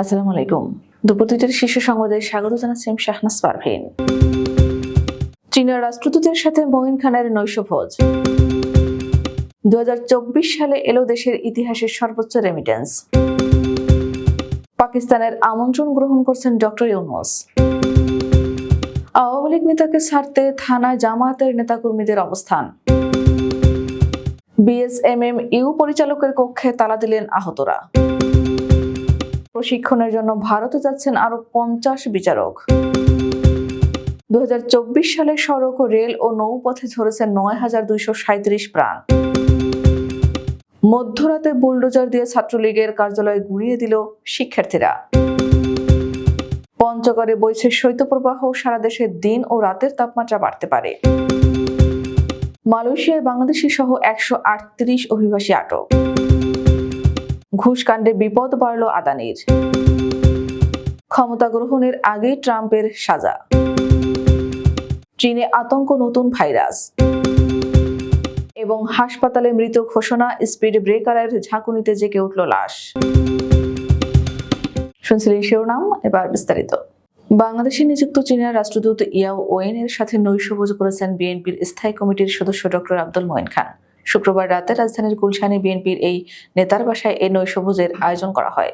আসসালামু আলাইকুম। দুপুর দুইটার শীর্ষ সংবাদে স্বাগত জানাচ্ছি আমি শাহনাজ পারভিন। চীনের রাষ্ট্রদূতের সাথে মঈন খানের নৈশভোজ। দু সালে এলো দেশের ইতিহাসের সর্বোচ্চ রেমিটেন্স পাকিস্তানের আমন্ত্রণ গ্রহণ করছেন ডক্টর ইউনুস। আওয়ামী লীগ নেতাকে ছাড়তে থানায় জামায়াতের নেতাকর্মীদের অবস্থান। বিএসএমএম ইউ পরিচালকের কক্ষে তালা দিলেন আহতরা। প্রশিক্ষণের জন্য ভারতে যাচ্ছেন আরও পঞ্চাশ বিচারক। দু হাজার চব্বিশ সালে সড়ক ও রেল ও নৌপথে ঝরেছে নয় হাজার দুইশো প্রাণ। মধ্যরাতে বুলডোজার দিয়ে ছাত্রলীগের কার্যালয় গুড়িয়ে দিল শিক্ষার্থীরা। পঞ্চগড়ে বইছে শৈত্যপ্রবাহ, সারা দেশে দিন ও রাতের তাপমাত্রা বাড়তে পারে। মালয়েশিয়ায় বাংলাদেশি সহ একশো আটত্রিশ অভিবাসী আটক। ঘুষকাণ্ডে বিপদ বাড়ল আদানির। ক্ষমতা গ্রহণের আগে ট্রাম্পের সাজা। চীনে আতঙ্ক নতুন ভাইরাস। এবং হাসপাতালে মৃত ঘোষণা, স্পিড ব্রেকারের ঝাঁকুনিতে জেগে উঠল লাশ। শুনছিলেন শিরোনাম, এবার বিস্তারিত। বাংলাদেশে নিযুক্ত চীনের রাষ্ট্রদূত ইয়াও ওয়েন এর সাথে নৈশভোজ করেছেন বিএনপির স্থায়ী কমিটির সদস্য ডক্টর আব্দুল মঈন খান। শুক্রবার রাতে রাজধানীর গুলশানে বিএনপির এই নেতার বাসায় এই নৈশভোজের আয়োজন করা হয়।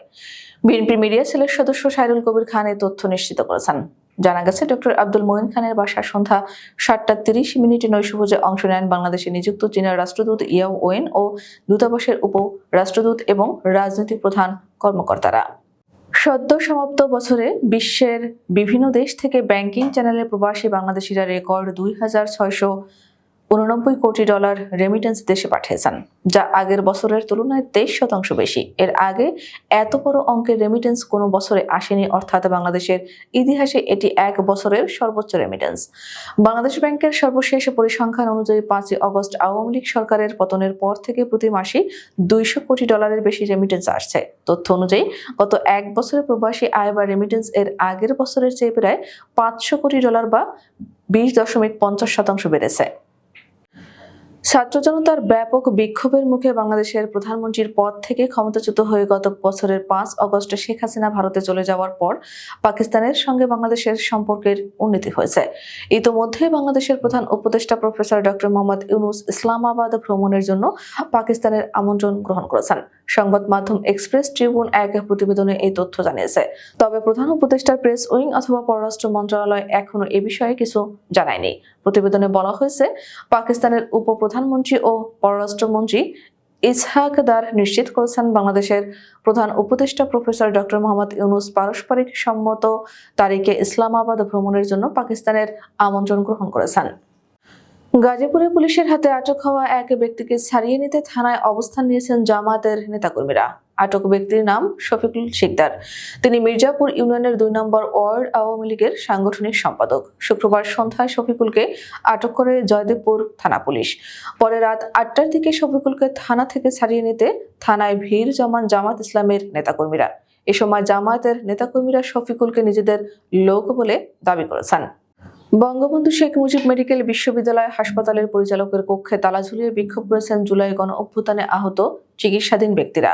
বিএনপি মিডিয়া সেলের সদস্য সাইরুল কবির খান এই তথ্য নিশ্চিত করেছেন। জানা গেছে, ডক্টর আব্দুল মঈন খানের বাসা সন্ধ্যা সাতটা তিরিশ মিনিটে নৈশভোজে অংশ নেন বাংলাদেশে নিযুক্ত চীনের রাষ্ট্রদূত ইয়াও ওয়েন ও দূতাবাসের উপ রাষ্ট্রদূত এবং রাজনৈতিক প্রধান কর্মকর্তারা। সদ্য সমাপ্ত বছরে বিশ্বের বিভিন্ন দেশ থেকে ব্যাংকিং চ্যানেলে প্রবাসী বাংলাদেশিরা রেকর্ড দুই হাজার ছয়শো উননব্বই কোটি ডলার রেমিটেন্স দেশে পাঠিয়েছেন, যা আগের বছরের তুলনায় তেইশ শতাংশ বেশি। এর আগে এত বড় অঙ্কের রেমিটেন্স কোনো বছরে আসেনি, অর্থাৎ বাংলাদেশের ইতিহাসে এটি এক বছরের সর্বোচ্চ রেমিটেন্স বাংলাদেশ ব্যাংকের সর্বশেষ পরিসংখ্যান অনুযায়ী পাঁচই অগস্ট আওয়ামী লীগ সরকারের পতনের পর থেকে প্রতি মাসে দুইশো কোটি ডলারের বেশি রেমিটেন্স আসছে। তথ্য অনুযায়ী, গত এক বছরে প্রবাসী আয় বা রেমিটেন্স এর আগের বছরের চেয়ে প্রায় পাঁচশো কোটি ডলার বা বিশ দশমিক পঞ্চাশ শতাংশ বেড়েছে। ছাত্র জনতার ব্যাপক বিক্ষোভের মুখে বাংলাদেশের প্রধানমন্ত্রীর পদ থেকে ক্ষমতাচ্যুত হয়ে গত বছরের পাঁচ অগস্টে শেখ হাসিনা ভারতে চলে যাওয়ার পর পাকিস্তানের সঙ্গে বাংলাদেশের সম্পর্কের উন্নতি হয়েছে। ইতোমধ্যে বাংলাদেশের প্রধান উপদেষ্টা প্রফেসর ডক্টর মোহাম্মদ ইউনুস ইসলামাবাদ ভ্রমণের জন্য পাকিস্তানের আমন্ত্রণ গ্রহণ করেছেন। সংবাদ মাধ্যম এক্সপ্রেস ট্রিবিউন এক প্রতিবেদনে এই তথ্য জানিয়েছে। তবে প্রধান উপদেষ্টার প্রেস উইং অথবা পররাষ্ট্র মন্ত্রণালয় এখনও এ বিষয়ে কিছু জানায়নি। প্রতিবেদনে বলা হয়েছে, পাকিস্তানের উপ প্রধানমন্ত্রী ও পররাষ্ট্রমন্ত্রী ইসহাক দার নিশ্চিত করেছেন বাংলাদেশের প্রধান উপদেষ্টা প্রফেসর ডক্টর মোহাম্মদ ইউনুস পারস্পরিক সম্মত তারিখে ইসলামাবাদ ভ্রমণের জন্য পাকিস্তানের আমন্ত্রণ গ্রহণ করেছেন। গাজীপুরে পুলিশের হাতে আটক হওয়া এক ব্যক্তিকে ছাড়িয়ে নিতে থানায় অবস্থান নিয়েছেন জামাতের নেতাকর্মীরা। আটক ব্যক্তির নাম শফিকুল শিকদার। তিনি মির্জাপুর ইউনিয়নের দুই নম্বর ওয়ার্ড আওয়ামী লীগের সাংগঠনিক সম্পাদক। শুক্রবার সন্ধ্যায় শফিকুলকে আটক করে জয়দেবপুর থানা পুলিশ। পরে রাত আটটার দিকে শফিকুলকে থানা থেকে ছাড়িয়ে নিতে থানায় ভিড় জমান জামাত ইসলামের নেতাকর্মীরা। এ সময় জামায়াতের নেতাকর্মীরা শফিকুলকে নিজেদের লোক বলে দাবি করেছেন। বঙ্গবন্ধু শেখ মুজিব মেডিকেল বিশ্ববিদ্যালয় হাসপাতালের পরিচালকের কক্ষে তালা ঝুলিয়ে বিক্ষোভ করেছেন জুলাই গণ অভ্যুত্থানে আহত চিকিৎসাধীন ব্যক্তিরা।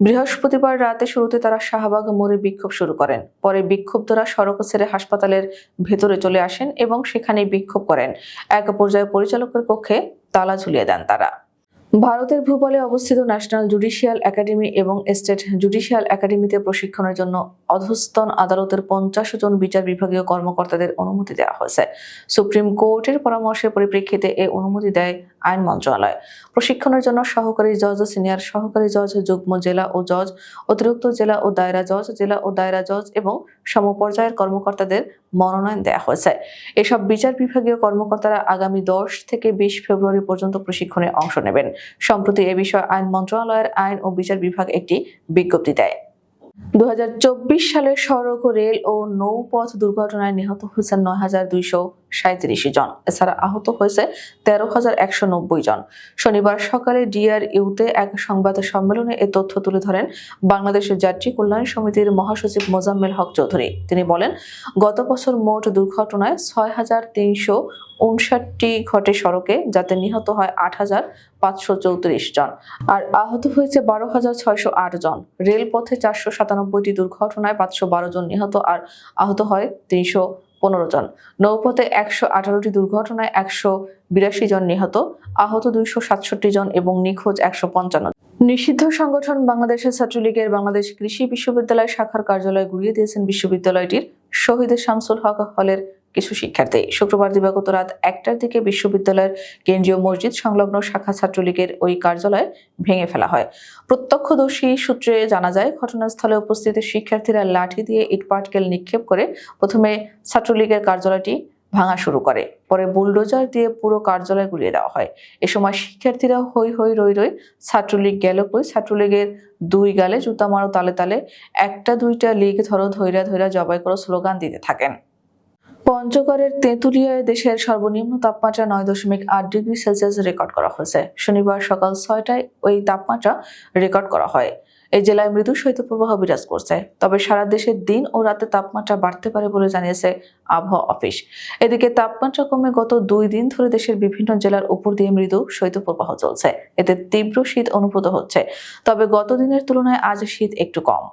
বৃহস্পতিবার রাতে শুরুতে তারা শাহবাগ মোড়ে বিক্ষোভ শুরু করেন। পরে বিক্ষুব্ধরা সড়ক ছেড়ে হাসপাতালের ভেতরে চলে আসেন এবং সেখানে বিক্ষোভ করেন। এক পর্যায়ে পরিচালকের কক্ষে তালা ঝুলিয়ে দেন তারা। ভারতের ভূপালে অবস্থিত ন্যাশনাল জুডিশিয়াল একাডেমি এবং স্টেট জুডিশিয়াল একাডেমিতে প্রশিক্ষণের জন্য অধস্তন আদালতের পঞ্চাশ জন বিচার বিভাগীয় কর্মকর্তাদের অনুমতি দেওয়া হয়েছে। সুপ্রিম কোর্টের পরামর্শের পরিপ্রেক্ষিতে এ অনুমতি দেয় আইন মন্ত্রণালয়। প্রশিক্ষণের জন্য সহকারী জজ, সিনিয়র সহকারী জজ, যুগ্ম জেলা ও জজ, অতিরিক্ত জেলা ও দায়রা জজ, জেলা ও দায়রা জজ এবং সমপর্যায়ের কর্মকর্তাদের মনোনয়ন দেওয়া হয়েছে। এসব বিচার বিভাগীয় কর্মকর্তারা আগামী দশ থেকে বিশ ফেব্রুয়ারি পর্যন্ত প্রশিক্ষণে অংশ নেবেন। সম্প্রতি এ বিষয়ে আইন মন্ত্রণালয়ের আইন ও বিচার বিভাগ একটি বিজ্ঞপ্তি দেয়। দু হাজার চব্বিশ সালে সড়ক ও রেল ও নৌপথ দুর্ঘটনায় নিহত হয়েছেন নয় হাজার দুইশো সাঁত্রিশ জন। এছাড়া আহত হয়েছে তেরো হাজার একশো নব্বই জন। শনিবার সকালে ডিআরইউতে এক সংবাদ সম্মেলনে এ তথ্য তুলে ধরেন বাংলাদেশের যাত্রী কল্যাণ সমিতির মহাসচিব মোজাম্মেল হক চৌধুরী। তিনি বলেন, গত বছর মোট দুর্ঘটনায় ছয় হাজার তিনশো উনষাটটি ঘটে সড়কে, যাতে নিহত হয় আট হাজার পাঁচশো চৌত্রিশ জন আর আহত হয়েছে বারো হাজার ছয়শো আট জন। রেলপথে চারশো সাতানব্বইটি দুর্ঘটনায় পাঁচশো বারো জন নিহত আর আহত হয় তিনশো পনেরো জন। নৌপথে একশো আঠারোটি দুর্ঘটনায় একশো বিরাশি জন নিহত, আহত দুইশো সাতষট্টি জন এবং নিখোঁজ একশো পঞ্চান্ন নিষিদ্ধ সংগঠন বাংলাদেশের ছাত্রলীগের বাংলাদেশ কৃষি বিশ্ববিদ্যালয় শাখার কার্যালয় ঘুরিয়ে দিয়েছেন বিশ্ববিদ্যালয়টির শহীদ শামসুল হক হলের কিছু শিক্ষার্থী। শুক্রবার দিবাগত রাত একটার দিকে বিশ্ববিদ্যালয়ের কেন্দ্রীয় মসজিদ সংলগ্ন শাখা ছাত্রলীগের ওই কার্যালয় ভেঙে ফেলা হয়। প্রত্যক্ষদর্শী সূত্রে জানা যায়, ঘটনাস্থলে উপস্থিত শিক্ষার্থীরা লাঠি দিয়ে ইটপাটকেল নিক্ষেপ করে প্রথমে ছাত্রলীগের কার্যালয়টি ভাঙা শুরু করে, পরে বুলডোজার দিয়ে পুরো কার্যালয় গুলিয়ে দেওয়া হয়। এ সময় শিক্ষার্থীরা হই হই রই রই ছাত্রলীগ গেল কই, ছাত্রলীগের দুই গালে জুতা মারো তালে তালে, একটা দুইটা লীগ ধরো ধৈরা ধৈরা জবাই করো স্লোগান দিতে থাকেন। পঞ্চগড়ের তেঁতুলিয়ায় দেশের সর্বনিম্ন তাপমাত্রা নয় দশমিক আট ডিগ্রি সেলসিয়াস রেকর্ড করা হয়েছে। শনিবার সকাল ছয়টায় ওই তাপমাত্রা রেকর্ড করা হয়। এই জেলায় মৃদু শৈত্যপ্রবাহ বিরাজ করছে। তবে সারা দেশে দিন ও রাতে তাপমাত্রা বাড়তে পারে বলে জানিয়েছে আবহাওয়া অফিস। এদিকে তাপমাত্রা কমে গত দুই দিন ধরে দেশের বিভিন্ন জেলার উপর দিয়ে মৃদু শৈত্যপ্রবাহ চলছে। এতে তীব্র শীত অনুভূত হচ্ছে। তবে গত দিনের তুলনায় আজ শীত একটু কম।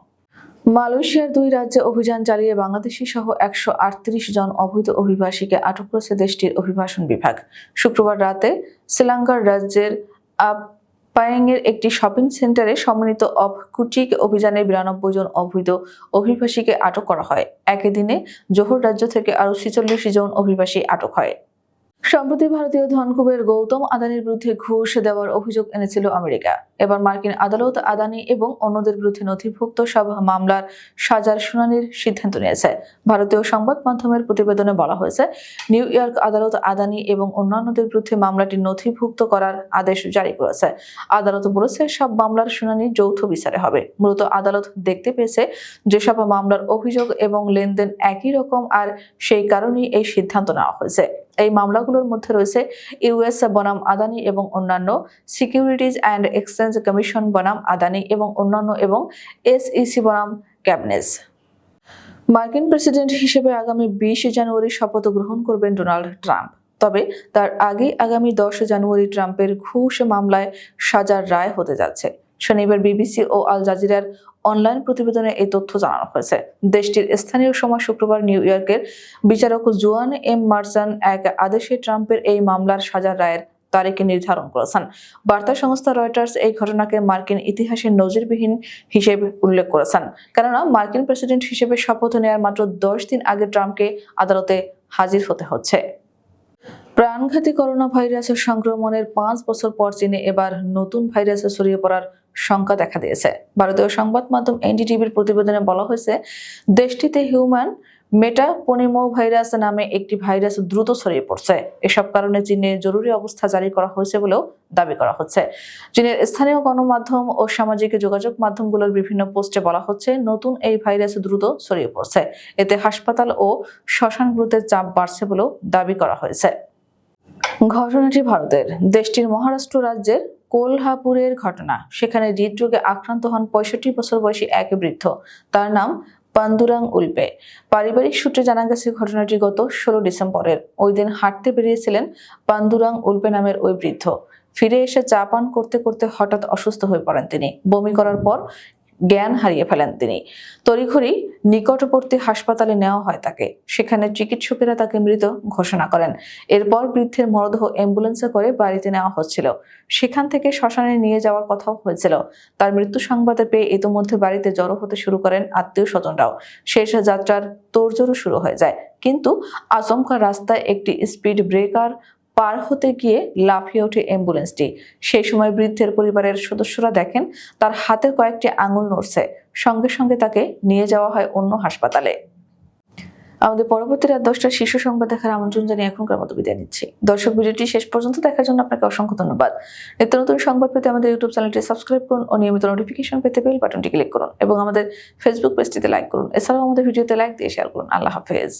মালয়েশিয়ার দুই রাজ্যে অভিযান চালিয়ে বাংলাদেশি সহ একশো আটত্রিশ জন অবৈধ অভিবাসীকে আটক করেছে দেশটির অভিবাসন বিভাগ। শুক্রবার রাতে শ্রীলঙ্কার রাজ্যের আপায়াংয়ের একটি শপিং সেন্টারে সম্মিলিত অফ কুটিক অভিযানে বিরানব্বই জন অবৈধ অভিবাসীকে আটক করা হয়। একই দিনে জোহর রাজ্য থেকে আরও ছেচল্লিশ জন অভিবাসী আটক হয়। সম্প্রতি ভারতীয় ধনকুবের গৌতম আদানির বিরুদ্ধে ঘুষ দেওয়ার অভিযোগ এনেছিল আমেরিকা। এবার মার্কিন আদালত, আদানি এবং অন্যদের বিরুদ্ধে নথিভুক্ত সব মামলার সাজার শুনানির সিদ্ধান্ত নিয়েছে। ভারতীয় সংবাদ মাধ্যমের প্রতিবেদনে বলা হয়েছে, নিউ ইয়র্ক আদালত, আদানি এবং অন্যান্যদের বিরুদ্ধে মামলাটি নথিভুক্ত করার আদেশ জারি করেছে। আদালত বলেছে, সব মামলার শুনানি যৌথ বিচারে হবে। মূলত আদালত দেখতে পেয়েছে যেসব মামলার অভিযোগ এবং লেনদেন একই রকম আর সেই কারণেই এই সিদ্ধান্ত নেওয়া হয়েছে। এই মামলাগুলোর মধ্যে রয়েছে ইউএস বনাম আদানি এবং অন্যান্য সিকিউরিটিজ অ্যান্ড এক্সচেঞ্জ কমিশন বনাম আদানি এবং অন্যান্য এবং এসইসি বনাম ক্যাবনেস মার্কিন প্রেসিডেন্ট হিসেবে আগামী বিশ জানুয়ারি শপথ গ্রহণ করবেন ডোনাল্ড ট্রাম্প। তবে তার আগে আগামী দশ জানুয়ারি ট্রাম্পের ঘুষ মামলায় সাজার রায় হতে যাচ্ছে। শনিবার বিবিসি ও আল জাজিরার অনলাইন প্রতিবেদনে এই তথ্য জানানো হয়েছে। দেশটির স্থানীয় সময় শুক্রবার নিউ ইয়র্কের বিচারক জুয়ান এম মার্সান এক আদেশে ট্রাম্পের এই মামলার সাজার রায়ের তারিখে নির্ধারণ করেছেন। বার্তা সংস্থা রয়টার্স এই ঘটনাকে মার্কিন ইতিহাসের নজিরবিহীন হিসেবে উল্লেখ করেছেন। কেননা, মার্কিন প্রেসিডেন্ট হিসেবে শপথ নেওয়ার মাত্র দশ দিন আগে ট্রাম্পকে আদালতে হাজির হতে হচ্ছে। প্রাণঘাতী করোনা ভাইরাসের সংক্রমণের পাঁচ বছর পর চীনে এবার নতুন ভাইরাসে ছড়িয়ে পড়ার শঙ্কা দেখা দিয়েছে। ভারতীয় সংবাদ মাধ্যম এনডিটিভির প্রতিবেদনে বলা হয়েছে, দেশটিতে হিউম্যান মেটাপনিমো ভাইরাস নামে একটি ভাইরাস দ্রুত ছড়িয়ে পড়ছে। এসব কারণে চীনে জরুরি অবস্থা জারি করা হয়েছে বলেও দাবি করা হচ্ছে। চীনের স্থানীয় গণমাধ্যম ও সামাজিক যোগাযোগ মাধ্যমগুলোর বিভিন্ন পোস্টে বলা হচ্ছে, নতুন এই ভাইরাস দ্রুত ছড়িয়ে পড়ছে। এতে হাসপাতাল ও শ্মশানগুলোতে চাপ বাড়ছে বলেও দাবি করা হয়েছে। ঘটনাটি ভারতের দেশটির মহারাষ্ট্র রাজ্যের কোলহাপুরের ঘটনা। সেখানে হৃদরোগে আক্রান্ত হন পঁয়ষট্টি বছর বয়সী এক বৃদ্ধ। তার নাম পান্দুরাং উল্পে। পারিবারিক সূত্রে জানা গেছে, ঘটনাটি গত ষোলো ডিসেম্বরের। ওই দিন হাঁটতে বেরিয়েছিলেন পান্দুরাং উল্পে নামের ওই বৃদ্ধ। ফিরে এসে চা পান করতে করতে হঠাৎ অসুস্থ হয়ে পড়েন তিনি। বমি করার পর জ্ঞান হারিয়ে ফেলেন তিনি। তড়িঘড়ি নিকটবর্তী হাসপাতালে নেওয়া হয় তাকে। সেখানে চিকিৎসকেরা তাকে মৃত ঘোষণা করেন। এরপর বৃদ্ধের মরদেহ অ্যাম্বুলেন্সে করে বাড়িতে নেওয়া হচ্ছিল। সেখান থেকে শ্মশানে নিয়ে যাওয়ার কথাও হয়েছিল। তার মৃত্যু সংবাদে পেয়ে ইতোমধ্যে বাড়িতে জড়ো হতে শুরু করেন আত্মীয় স্বজনরাও শেষ যাত্রার তোড়জোড়ো শুরু হয়ে যায়। কিন্তু আচমকা রাস্তায় একটি স্পিড ব্রেকার পার হতে গিয়ে লাফিয়ে ওঠে অ্যাম্বুলেন্সটি। সেই সময় বৃদ্ধের পরিবারের সদস্যরা দেখেন, তার হাতের কয়েকটি আঙুল নড়ছে। সঙ্গে সঙ্গে তাকে নিয়ে যাওয়া হয় অন্য হাসপাতালে। আমাদের পরবর্তী রাত দশটার শীর্ষ সংবাদ দেখার আমন্ত্রণ জানিয়ে এখনকার মতো বিদায় নিচ্ছি। দর্শক, ভিডিওটি শেষ পর্যন্ত দেখার জন্য আপনাকে অসংখ্য ধন্যবাদ। নিত্য নতুন সংবাদ পেতে আমাদের ইউটিউব চ্যানেলটি সাবস্ক্রাইব করুন ও নিয়মিত নোটিফিকেশন পেতে বেল বাটনটি ক্লিক করুন এবং আমাদের ফেসবুক পেজটিতে লাইক করুন। এছাড়াও আমাদের ভিডিওতে লাইক দিয়ে শেয়ার করুন। আল্লাহ হাফেজ।